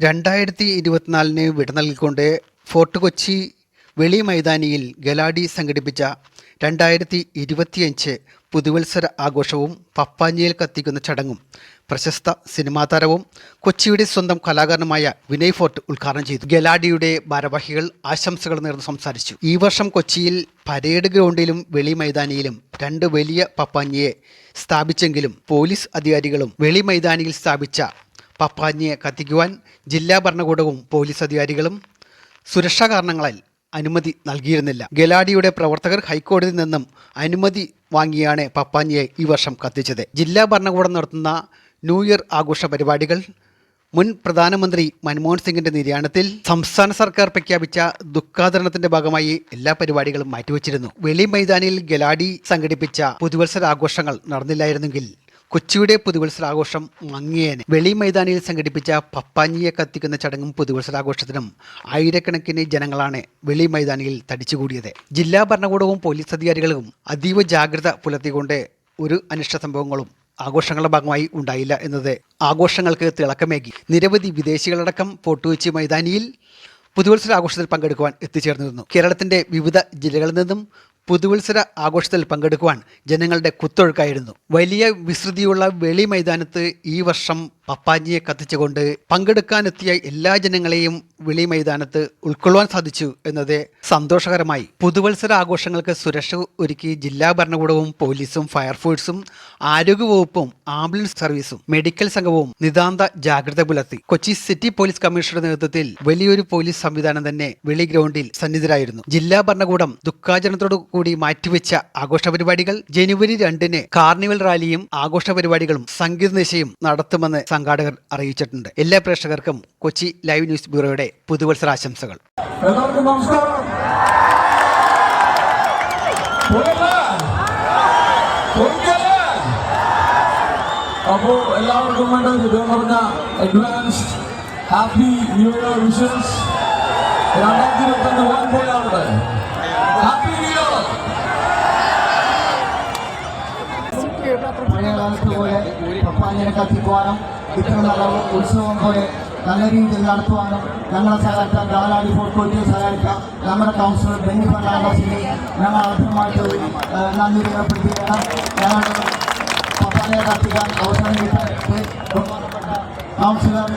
രണ്ടായിരത്തി ഇരുപത്തിനാലിന് വിട നൽകിക്കൊണ്ട് ഫോർട്ട് കൊച്ചി വെളി മൈതാനിയിൽ ഗലാഡി സംഘടിപ്പിച്ച രണ്ടായിരത്തി ഇരുപത്തിയഞ്ച് പുതുവത്സര ആഘോഷവും പപ്പാഞ്ഞിയിൽ കത്തിക്കുന്ന ചടങ്ങും പ്രശസ്ത സിനിമാ താരവും കൊച്ചിയുടെ സ്വന്തം കലാകാരനുമായ വിനയ് ഫോർട്ട് ഉദ്ഘാടനം ചെയ്തു. ഗലാഡിയുടെ ഭാരവാഹികൾ ആശംസകൾ നേർന്ന് സംസാരിച്ചു. ഈ വർഷം കൊച്ചിയിൽ പരേഡ് ഗ്രൗണ്ടിലും വെളി മൈതാനിയിലും രണ്ട് വലിയ പപ്പാഞ്ഞിയെ സ്ഥാപിച്ചെങ്കിലും പോലീസ് അധികാരികളും വെളി മൈതാനിയിൽ സ്ഥാപിച്ച പപ്പാഞ്ഞിയെ കത്തിക്കുവാൻ ജില്ലാ ഭരണകൂടവും പോലീസ് അധികാരികളും സുരക്ഷാ കാരണങ്ങളാൽ അനുമതി നൽകിയിരുന്നില്ല. ഗലാഡിയുടെ പ്രവർത്തകർ ഹൈക്കോടതിയിൽ നിന്നും അനുമതി വാങ്ങിയാണ് പപ്പാഞ്ഞിയെ ഈ വർഷം കത്തിച്ചത്. ജില്ലാ ഭരണകൂടം നടത്തുന്ന ന്യൂ ഇയർ ആഘോഷ പരിപാടികൾ മുൻ പ്രധാനമന്ത്രി മൻമോഹൻ സിംഗിന്റെ നിര്യാണത്തിൽ സംസ്ഥാന സർക്കാർ പ്രഖ്യാപിച്ച ദുഃഖാചരണത്തിന്റെ ഭാഗമായി എല്ലാ പരിപാടികളും മാറ്റിവെച്ചിരുന്നു. വെളി മൈതാനിയിൽ ഗലാഡി സംഘടിപ്പിച്ച പുതുവത്സര ആഘോഷങ്ങൾ നടന്നില്ലായിരുന്നെങ്കിൽ കൊച്ചിയുടെ പുതുവത്സരാഘോഷം മങ്ങിയേനെ. വെളി മൈതാനിയിൽ സംഘടിപ്പിച്ച പപ്പാഞ്ഞിയെ കത്തിക്കുന്ന ചടങ്ങും പുതുവത്സരാഘോഷത്തിനും ആയിരക്കണക്കിന് ജനങ്ങളാണ് വെളി മൈതാനിയിൽ തടിച്ചുകൂടിയത്. ജില്ലാ ഭരണകൂടവും പോലീസ് അധികാരികളും അതീവ ജാഗ്രത പുലർത്തിക്കൊണ്ട് ഒരു അനിഷ്ട സംഭവങ്ങളും ആഘോഷങ്ങളുടെ ഭാഗമായി ഉണ്ടായില്ല എന്നത് ആഘോഷങ്ങൾക്ക് തിളക്കമേകി. നിരവധി വിദേശികളടക്കം ഫോർട്ടുകൊച്ചി മൈതാനിയിൽ പുതുവത്സരാഘോഷത്തിൽ പങ്കെടുക്കുവാൻ എത്തിച്ചേർന്നിരുന്നു. കേരളത്തിന്റെ വിവിധ ജില്ലകളിൽ നിന്നും പുതുവത്സര ആഘോഷത്തിൽ പങ്കെടുക്കുവാൻ ജനങ്ങളുടെ കുത്തൊഴുക്കായിരുന്നു. വലിയ വിസ്തൃതിയുള്ള വെളി മൈതാനത്ത് ഈ വർഷം പപ്പാജിയെ കത്തിച്ചുകൊണ്ട് പങ്കെടുക്കാനെത്തിയ എല്ലാ ജനങ്ങളെയും വെളി മൈതാനത്ത് ഉൾക്കൊള്ളുവാൻ സാധിച്ചു എന്നത് സന്തോഷകരമായി. പുതുവത്സര ആഘോഷങ്ങൾക്ക് സുരക്ഷ ഒരുക്കി ജില്ലാ ഭരണകൂടവും പോലീസും ഫയർഫോഴ്സും ആരോഗ്യവകുപ്പും ആംബുലൻസ് സർവീസും മെഡിക്കൽ സംഘവും നിതാന്ത ജാഗ്രത പുലർത്തി. കൊച്ചി സിറ്റി പോലീസ് കമ്മീഷണറുടെ നേതൃത്വത്തിൽ വലിയൊരു പോലീസ് സംവിധാനം തന്നെ വെളി ഗ്രൗണ്ടിൽ സന്നിധരായിരുന്നു ജില്ലാ ഭരണകൂടം ദുഃഖാചരണത്തോടു കൂടി മാറ്റിവെച്ച ആഘോഷ പരിപാടികൾ ജനുവരി രണ്ടിന് കാർണിവൽ റാലിയും ആഘോഷ പരിപാടികളും സംഗീത നിശയും നടത്തുമെന്ന് സംഘാടകർ അറിയിച്ചിട്ടുണ്ട്. എല്ലാ പ്രേക്ഷകർക്കും കൊച്ചി ലൈവ് ന്യൂസ് ബ്യൂറോയുടെ പുതുവത്സരാശംസകൾ. നമസ്കാരം? അപ്പോ എല്ലാവർക്കും വേണ്ട ഹൃദയം പറഞ്ഞ അഡ്വാൻസ്ഡ് ഹാപ്പി ന്യൂ ഇയർ വിഷൻസ് രണ്ടായിരത്തി ഇരുപത്തി അഞ്ച് വൺ പോയാവിടെ ഹാപ്പി ന്യൂ ഇയർ പഴയ കാലത്ത് പോലെ പപ്പാഞ്ഞിനെ കത്തിക്കുവാനും ഇത്ര നല്ല ഉത്സവം പോലെ നല്ല രീതിയിൽ നടത്തുവാനും ഞങ്ങളെ സഹായിക്കാം ഗാലാടി ഫോർട്ട് കൊച്ചിയെ സഹായിക്കാം നമ്മുടെ കൗൺസിലർ ബെന്നി ഫെർണാണ്ടസിനെ ഞങ്ങൾ ആദ്യമായിട്ട് നന്ദി രേഖപ്പെടുത്തുകയാണ് ഞങ്ങളുടെ പപ്പാഞ്ഞിനെ കത്തിക്കാൻ ബഹുമാനപ്പെട്ട കൗൺസിലർ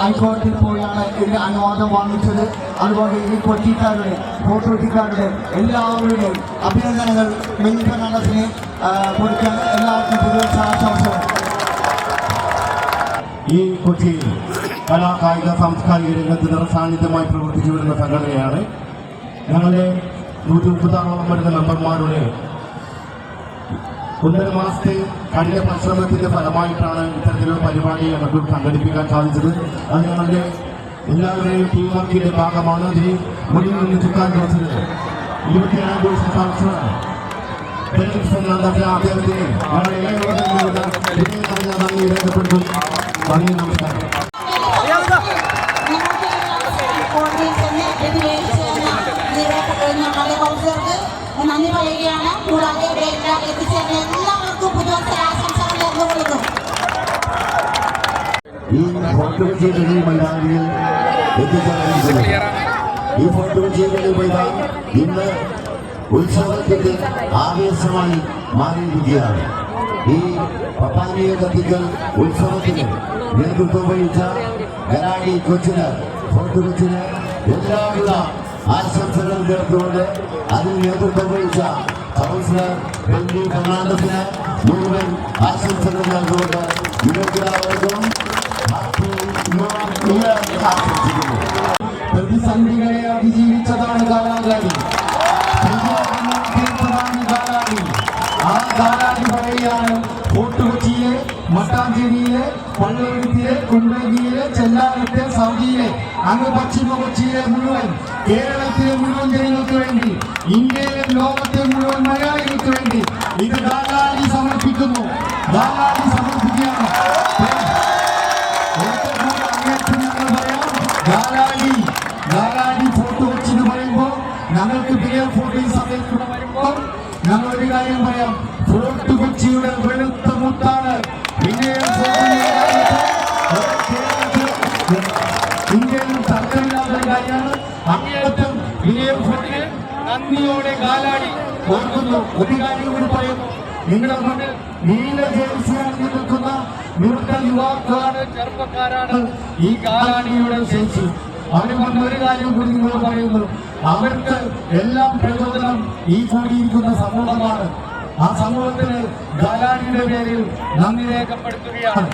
ഹൈക്കോടതിയിൽ പോയാണ് ഇതിന്റെ അനുവാദം വാങ്ങിച്ചത്. അതുപോലെ ഈ കൊച്ചിക്കാരുടെ ഫോർട്ട് കൊച്ചിക്കാരുടെ എല്ലാവരുടെയും അഭിനന്ദനങ്ങൾ ബെന്നി ഫെർണാണ്ടസിനെ കൊടുക്കാൻ എല്ലാവർക്കും പുതിയ ആശംസകൾ ഈ കൊച്ചിയിൽ കലാ കായിക സാംസ്കാരിക രംഗത്ത് നിറസാന്നിധ്യമായി പ്രവർത്തിച്ചു വരുന്ന സംഘടനയാണ്. ഞങ്ങളെ നൂറ്റി മുപ്പത്താറോളം വരുന്ന മെമ്പർമാരുടെ ഒന്നര മാസത്തെ കഠിന പരിശ്രമത്തിന്റെ ഫലമായിട്ടാണ് ഇത്തരത്തിലുള്ള പരിപാടി ഞങ്ങൾക്ക് സംഘടിപ്പിക്കാൻ സാധിച്ചത്. അത് ഞങ്ങളുടെ എല്ലാവരുടെയും ടീം വർക്കിന്റെ ഭാഗമാണ് ഇതിന് മുന്നിൽ നിന്ന് ചുക്കാൻ ദിവസത്തിൽ ഇരുപത്തിയേഴാം ദിവസം സാധിച്ചതാണ് അദ്ദേഹത്തിന് നന്ദി രേഖപ്പെടുത്തും നന്ദി നമസ്കാരം ഈ ഫോർട്ട് കൊച്ചി വെളി മൈതാനിയിൽ എത്തിച്ചേർന്നിരിക്കുന്നത് ഈ ഫോർട്ട് കൊച്ചി വെളി മൈതാൻ ഇന്ന് ഉത്സവത്തിന്റെ ആവേശമായി മാറിയിരിക്കുകയാണ്. ഈ പപ്പാനിയെ കത്തിക്കൽ ഉത്സവത്തിന് നേതൃത്വം വഹിച്ച ഗലാഡി കൊച്ചിന് ഫോർട്ട് കൊച്ചിന് എല്ലാവിധ ആശംസകൾ നേർന്നുകൊണ്ട് അതിന് നേതൃത്വം വഹിച്ച കൗൺസിലർ ബെന്നി ഫെർണാണ്ടസിന് മുഴുവൻ ആശംസകൾ നൽകുകൊണ്ട് നിങ്ങൾക്കെല്ലാവർക്കും മട്ടാഞ്ചേരിയിലെ പള്ളിയെടുത്തിലെ കുണ്ടകിയിലെ ചെല്ലാനത്തെ സൗദിയിലെ അങ്ങ് പശ്ചിമ കൊച്ചിയിലെ മുഴുവൻ കേരളത്തിലെ മുഴുവൻ ജനങ്ങൾക്ക് വേണ്ടി ഇന്ത്യയിലെ ലോകത്തെ മുഴുവൻ മലയാളികൾക്ക് വേണ്ടി ഇത് ദാലാലി സമർപ്പിക്കുന്നു. ദാലാലി സമർപ്പിക്കുകയാണ്. ഗാലാഡി ഗാലാഡി ഫോട്ടോ വെച്ചെന്ന് പറയുമ്പോൾ ഞങ്ങൾക്ക് പിന്നെ ഫോട്ടോ ഈ വരുമ്പോൾ ഞങ്ങൾ കാര്യം പറയാം. ഫോർട്ട് കൊച്ചിയുടെ വെളുത്ത മുത്താണ്. ഫോർട്ടിനെ കേരളത്തിൽ കാര്യമാണ്. അങ്ങേയറ്റം വിനയം ഫോർട്ടിന് നന്ദിയോടെ കാലാടി ഓർക്കുന്നു. ഒരു പറയുന്നു നിങ്ങളുടെ മുന്നിൽ നീല ജേഴ്സിയാണെങ്കിൽ നിൽക്കുന്ന ഈ കാലാടിയുടെ ശേഷി. അവർ ഒരു കാര്യം കൂടി നിങ്ങൾ അവർക്ക് എല്ലാം പ്രചോദനം ഈ കൂടിയിരിക്കുന്ന സമൂഹമാണ്. ആ സമൂഹത്തിന് ഗാലാടിയുടെ പേരിൽ നന്ദി രേഖപ്പെടുത്തുകയാണ്.